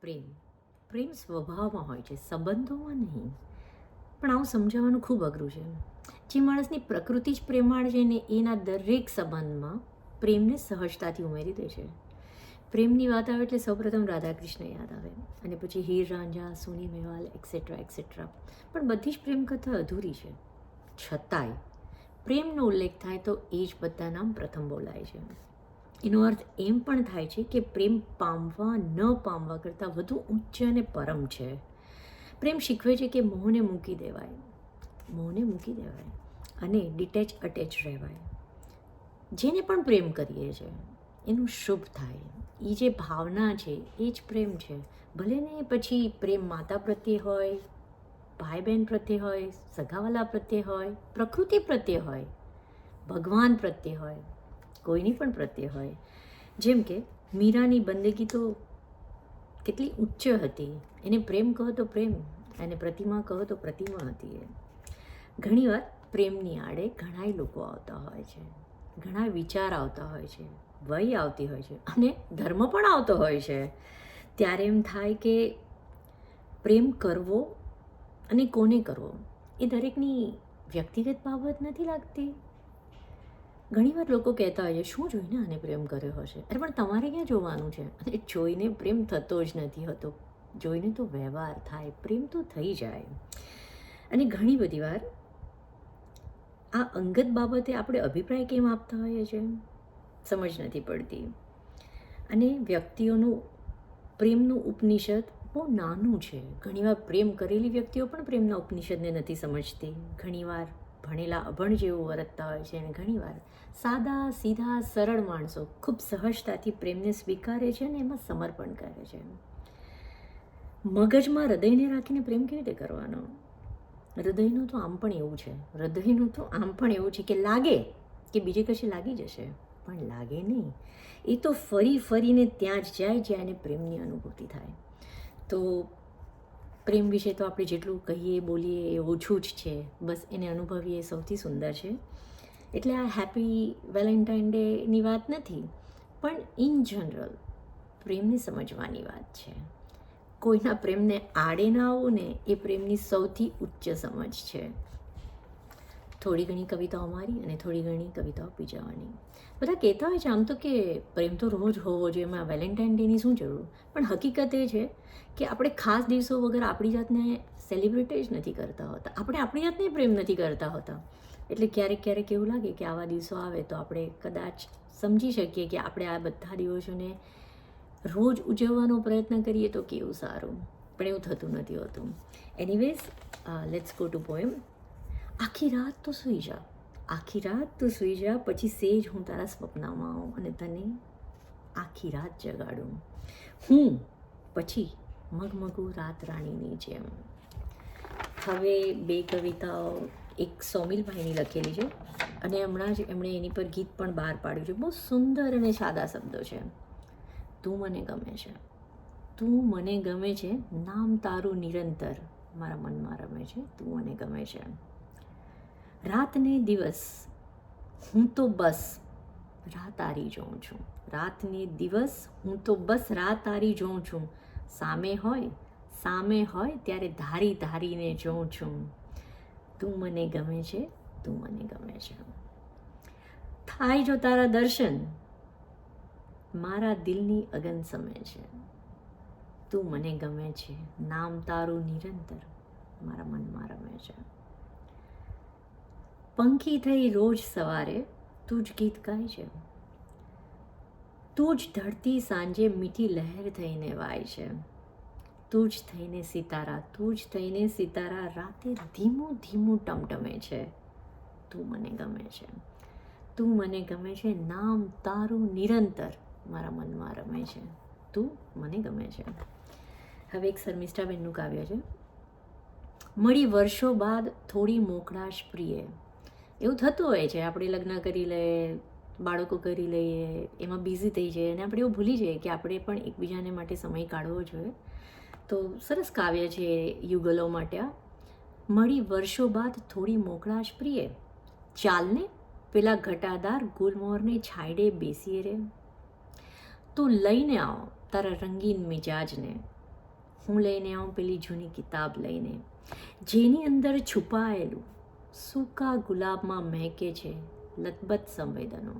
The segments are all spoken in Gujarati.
પ્રેમ. પ્રેમ સ્વભાવમાં હોય છે, સંબંધોમાં નહીં. પણ આવું સમજાવવાનું ખૂબ અઘરું છે. જે માણસની પ્રકૃતિ જ પ્રેમાળ છે ને એના દરેક સંબંધમાં પ્રેમને સહજતાથી ઉમેરી દે છે. પ્રેમની વાત આવે એટલે સૌપ્રથમ રાધાકૃષ્ણ યાદ આવે અને પછી હીર રાંઝા, સોની મેવાલ એક્સેટ્રા એક્સેટ્રા પણ બધી જ પ્રેમ કથા અધૂરી છે. છતાંય પ્રેમનો ઉલ્લેખ થાય તો એ જ બધા નામ પ્રથમ બોલાય છે. એનો અર્થ એમ પણ થાય છે કે પ્રેમ પામવા ન પામવા કરતાં વધુ ઉચ્ચ અને પરમ છે. પ્રેમ શીખવે છે કે મોહને મૂકી દેવાય. મોહને મૂકી દેવાય અને ડિટેચ અટેચ રહેવાય. જેને પણ પ્રેમ કરીએ છીએ એનું શુભ થાય. એ જે ભાવના છે, એ જ પ્રેમ છે. ભલે ને પછી પ્રેમ માતા પ્રત્યે હોય ભાઈ બહેન પ્રત્યે હોય, સગાવાલા પ્રત્યે હોય, પ્રકૃતિ પ્રત્યે હોય, ભગવાન પ્રત્યે હોય કોઈની પણ પ્રત્યે હોય. જેમ કે, મીરાની બંદગી તો કેટલી ઉચ્ચ હતી. એને પ્રેમ કહો તો પ્રેમ, અને પ્રતિમા કહો તો પ્રતિમા હતી એ. ઘણીવાર પ્રેમની આડે ઘણાય લોકો આવતા હોય છે. ઘણા વિચાર આવતા હોય છે. વય આવતી હોય છે. અને ધર્મ પણ આવતો હોય છે. ત્યારે એમ થાય કે પ્રેમ કરવો અને કોને કરવો, એ દરેકની વ્યક્તિગત બાબત નથી લાગતી. ઘણીવાર લોકો કહેતા હોય છે, શું જોઈને આને પ્રેમ કર્યો હશે? અરે, પણ તમારે ક્યાં જોવાનું છે? અને જોઈને પ્રેમ થતો જ નથી હોતો. જોઈને તો વ્યવહાર થાય, પ્રેમ તો થઈ જાય. અને ઘણી બધી વાર આ અંગત બાબતે આપણે અભિપ્રાય કેમ આપતા હોઈએ છીએ સમજ નથી પડતી. અને વ્યક્તિઓનું પ્રેમનું ઉપનિષદ બહુ નાનું છે. ઘણીવાર પ્રેમ કરેલી વ્યક્તિઓ પણ પ્રેમના ઉપનિષદને નથી સમજતી. ઘણીવાર ભણેલા અભણ જેવું વર્તતા હોય છે અને ઘણીવાર સાદા, સીધા, સરળ માણસો ખૂબ સહજતાથી પ્રેમને સ્વીકારે છે અને એમાં સમર્પણ કરે છે. મગજમાં હૃદયને રાખીને પ્રેમ કેવી રીતે કરવાનો? હૃદયનું તો આમ પણ એવું છે. હૃદયનું તો આમ પણ એવું છે કે લાગે કે બીજે કશે લાગી જશે. પણ લાગે નહીં. એ તો ફરી ફરીને ત્યાં જ જાય જ્યાં એને પ્રેમની અનુભૂતિ થાય. તો પ્રેમ વિશે તો આપણે જેટલું કહીએ, બોલીએ એ ઓછું જ છે. બસ એને અનુભવીએ સૌથી સુંદર છે. એટલે આ હેપી વેલેન્ટાઇન ડેની વાત નથી, પણ ઇન જનરલ પ્રેમને સમજવાની વાત છે. કોઈના પ્રેમને આડે ના આવવું ને એ પ્રેમની સૌથી ઉચ્ચ સમજ છે. થોડી ઘણી કવિતાઓ મારી અને થોડી ઘણી કવિતાઓ બીજાવાની બધા કહેતા હોય છે, આમ તો કે પ્રેમ તો રોજ હોવો જોઈએ, એમાં વેલેન્ટાઇન ડેની શું જરૂર? પણ હકીકત એ છે કે આપણે ખાસ દિવસો વગર આપણી જાતને સેલિબ્રેટ જ નથી કરતા હોતા. આપણે આપણી જાતને પ્રેમ નથી કરતા હોતા. એટલે ક્યારેક ક્યારેક એવું લાગે કે આવા દિવસો આવે તો આપણે કદાચ સમજી શકીએ કે આપણે આ બધા દિવસોને રોજ ઉજવવાનો પ્રયત્ન કરીએ તો કેવું સારું. પણ એવું થતું નથી હોતું. Anyways let's go to poem આખી રાત તો સૂઈ જા. આખી રાત તું સૂઈ જા, પછી સેજ હું તારા સ્વપ્નમાં આવું અને તને આખી રાત જગાડું. હું પછી મગમગું રાત રાણીની જેમ. હવે બે કવિતાઓ, એક સોમિલભાઈની લખેલી છે અને હમણાં જ એમણે એની પર ગીત પણ બહાર પાડ્યું છે. બહુ સુંદર અને સાદા શબ્દો છે. તું મને ગમે છે. તું મને ગમે છે. નામ તારું નિરંતર મારા મનમાં રમે છે. તું મને ગમે છે. રાત ને દિવસ. હું તો બસ રાત આરી જોઉં છું. રાત ને દિવસ હું તો બસ રાત આરી જોઉં છું. સામે હોય સામે હોય ત્યારે ધારી ધારીને જોઉં છું. તું મને ગમે છે, તું મને ગમે છે. થાય જો તારા દર્શન. મારા દિલની અગન સમે છે. તું મને ગમે છે. નામ તારું નિરંતર. મારા મનમાં રમે છે. પંખી થઈ રોજ સવારે તું જ ગીત ગાય છે. તું જ ધરતી સાંજે મીઠી લહેર થઈને વાય છે. તું જ થઈને સિતારા, તું જ થઈને સિતારા રાતે ધીમું ધીમું ટમટમે છે. તું મને ગમે છે. તું મને ગમે છે, નામ તારું નિરંતર મારા મનમાં રમે છે. તું મને ગમે છે. હવે એક શર્મિષ્ઠાબેનનું કાવ્ય છે. મળી વર્ષો બાદ થોડી મોકળાશ પ્રિય. એવું થતું હોય છે, આપણે લગ્ન કરી લઈએ, બાળકો કરી લઈએ, એમાં બિઝી થઈ જઈએ અને આપણે એવું ભૂલી જઈએ કે આપણે પણ એકબીજાને માટે સમય કાઢવો જોઈએ. તો સરસ કાવ્ય છે યુગલો માટે. આ મળી વર્ષો બાદ થોડી મોકળાશ પ્રિય. ચાલને પેલા ઘટાદાર ગુલમોરને છાંયડે બેસીએ રે. તું લઈને આવ તારા રંગીન મિજાજને. હું લઈને આવું પેલી જૂની કિતાબ લઈને. જેની અંદર છુપાયેલું સૂકા ગુલાબમાં મહેકે છે લતબત સંવેદનો.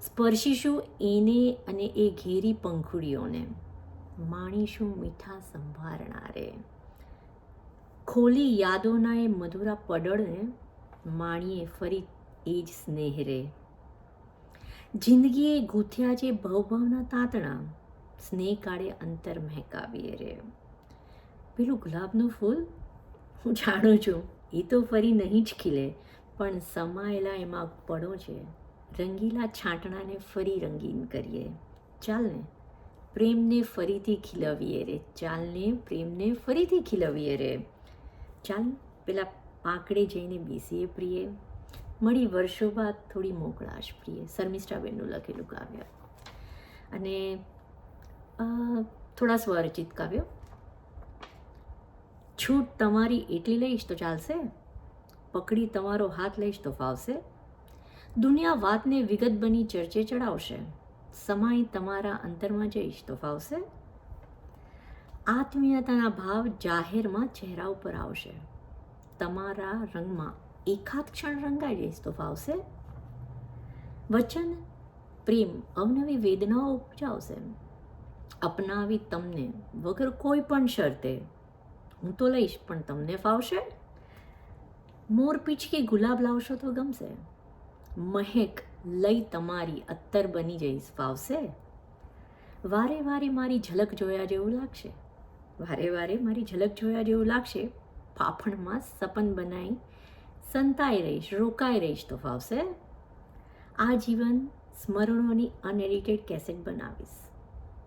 સ્પર્શીશું એને અને એ ઘેરી પંખુડીઓને. માણીશું મીઠા સંભારણારે. ખોલી યાદોના એ મધુરા પડળને માણીએ ફરી એ જ સ્નેહ રે જિંદગીએ ગૂંથ્યા જે ભવભાવના તાતણા, સ્નેહ કાળે અંતર મહેકાવીએ રે. પેલું ગુલાબનું ફૂલ? હું જાણું છું. એ તો ફરી નહીં જ ખીલે. પણ સમાયેલા એમાં પડો છે. રંગીલા છાંટણાને ફરી રંગીન કરીએ. ચાલને, પ્રેમને ફરીથી ખીલવીએ રે. ચાલને, પ્રેમને ફરીથી ખીલવીએ રે. ચાલ, પેલા પાંકડે જઈને બેસીએ પ્રિય. મળી વર્ષો બાદ થોડી મોકળાશ પ્રિય. શર્મિષ્ઠાબેનનું લખેલું કાવ્ય. અને થોડા સ્વરચિત કાવ્યો. છૂટ તમારી એટલી લઈશ તો ચાલશે? પકડી તમારો હાથ લઈશ તો ફાવશે? દુનિયા વાતને વિગત બની ચર્ચે ચડાવશે. સમાય તમારા અંતરમાં જઈશ તો ફાવશે? આત્મીયતાના ભાવ જાહેરમાં ચહેરા ઉપર આવશે. તમારા રંગમાં એકાદ ક્ષણ રંગાઈ જઈશ તો ફાવશે? વચન, પ્રેમ, અવનવી વેદનાઓ ઉપજાવશે. અપનાવી તમને વગર કોઈ પણ શરતે હું તો લઈશ, પણ તમને ફાવશે? મોર પીછકી ગુલાબ લાવશો તો ગમશે. મહેક, લઈ તમારી અત્તર બની જઈશ, ફાવશે? વારે વારે મારી ઝલક જોયા જેવું લાગશે. વારે વારે મારી ઝલક જોયા જેવું લાગશે. ફાફણમાં સપન બનાવી સંતાઈ રહીશ, રોકાઈ રહીશ તો ફાવશે? આ જીવન સ્મરણોની અનએડિટેડ કેસેટ બનાવીશ.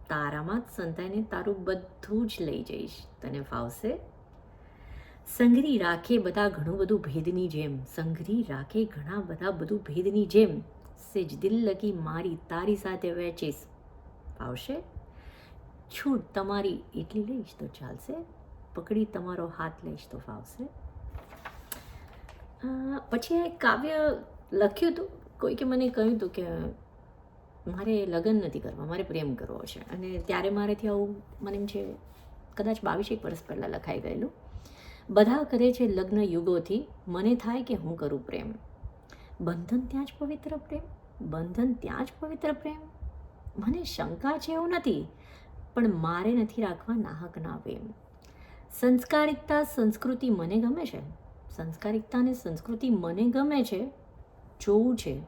તારામાં જ સંતાઈને તારું બધું જ લઈ જઈશ. તને ફાવશે? સંઘરી રાખે બધા ઘણું બધું ભેદની જેમ. સંઘરી રાખે ઘણા બધા બધું ભેદની જેમ. સેજ દિલ લગી મારી તારી સાથે વહેંચીશ. ફાવશે? છૂટ તમારી એટલી લઈશ તો ચાલશે. પકડી તમારો હાથ લઈશ તો ફાવશે. પછી કાવ્ય લખ્યું હતું. કોઈકે મને કહ્યું હતું કે મારે લગ્ન નથી કરવા, મારે પ્રેમ કરવો છે. અને ત્યારે મારેથી આવું મને એમ છે, કદાચ બાવીસેક વર્ષ પહેલાં લખાઈ ગયેલું. બધા કરે છે લગ્ન યુગોથી, મને થાય કે હું કરું પ્રેમ. બંધન ત્યાં જ પવિત્ર પ્રેમ, બંધન ત્યાં જ પવિત્ર પ્રેમ. મને શંકા છે એવું નથી, પણ મારે નથી રાખવા નાહકના પ્રેમ. સંસ્કારિકતા સંસ્કૃતિ મને ગમે છે. સંસ્કારિકતા અને સંસ્કૃતિ મને ગમે છે, જોવું છે.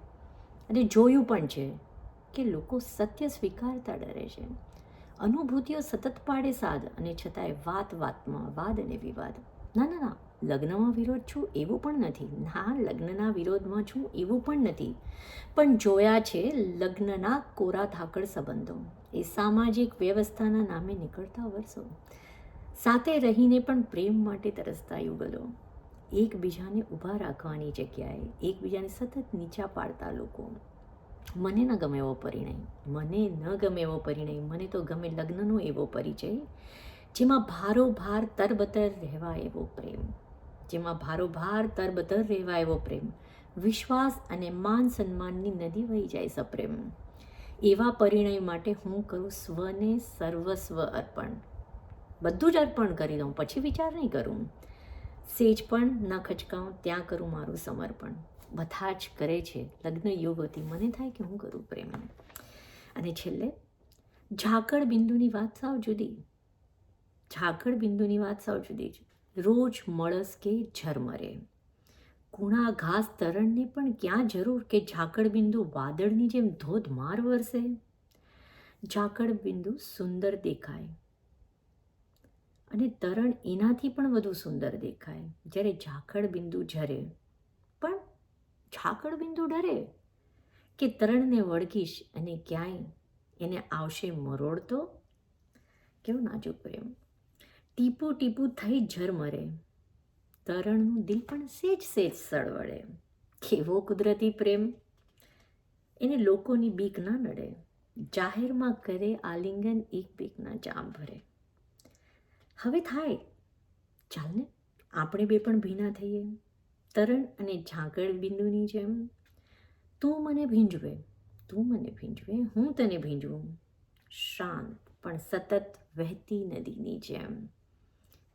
અને જોયું પણ છે. કે લોકો સત્ય સ્વીકારતા ડરે છે. અનુભૂતિઓ સતત પાડે સાદ અને છતાંય વાત વાતમાં વાદ અને વિવાદ. ના ના ના, લગ્નમાં વિરોધ છું એવું પણ નથી. ના, લગ્નના વિરોધમાં છું એવું પણ નથી. પણ જોયા છે લગ્નના કોરા ધાકડ સંબંધો. એ સામાજિક વ્યવસ્થાના નામે નીકળતા વર્ષો. સાથે રહીને પણ પ્રેમ માટે તરસતા યુગલો. એકબીજાને ઊભા રાખવાની જગ્યાએ એકબીજાને સતત નીચા પાડતા લોકો. મને ન ગમે એવો પરિણય. મને ન ગમે એવો પરિણય. મને તો ગમે લગ્નનો એવો પરિચય. જેમાં ભારોભાર તરબતર રહેવા એવો પ્રેમ. જેમાં ભારોભાર તરબતર રહેવા એવો પ્રેમ. વિશ્વાસ અને માન સન્માનની નદી વહી જાય સપ્રેમ. એવા પરિણય માટે હું કરું સ્વને સર્વસ્વ અર્પણ. બધું જ અર્પણ કરી દઉં. પછી વિચાર નહીં કરું. સેજ પણ ન ખચકાઉં, ત્યાં કરું મારું સમર્પણ. બધા જ કરે છે. લગ્ન યોગોથી મને થાય કે હું કરું પ્રેમ અને છેલ્લે, ઝાકળ બિંદુની વાત સાવ જુદી. ઝાકળ બિંદુની વાત સાવ જુદી જ. રોજ મળસ કે ઝરમરે. કુણા ઘાસ તરણને પણ ક્યાં જરૂર કે ઝાકળ બિંદુ વાદળની જેમ ધોધમાર વરસે? ઝાકળ બિંદુ સુંદર દેખાય. અને તરણ એનાથી પણ વધુ સુંદર દેખાય. જ્યારે ઝાકળ બિંદુ ઝરે, પણ ઝાકળ બિંદુ ડરે કે તરણને વળગીશ અને ક્યાંય એને આવશે મરોડતો? કેવો નાજુક પ્રેમ ટીપું ટીપું થઈ ઝરમરે તરણનું દિલ પણ સેજ સેજ સળવળે. કેવો કુદરતી પ્રેમ. એને લોકોની બીક ના નડે. જાહેરમાં કરે આલિંગન એક બીકના જામ ભરે. હવે થાય. ચાલ ને આપણે બે પણ ભીના થઈએ. તરણ અને ઝાંકળ બિંદુની જેમ. તું મને ભીંજવે, તું મને ભીંજવે, હું તને ભીંજવું. શાંત પણ સતત વહેતી નદીની જેમ.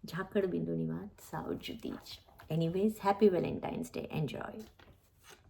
ઝાકળ બિંદુની વાત સાવ જુદી જ. Anyways happy Valentine's day enjoy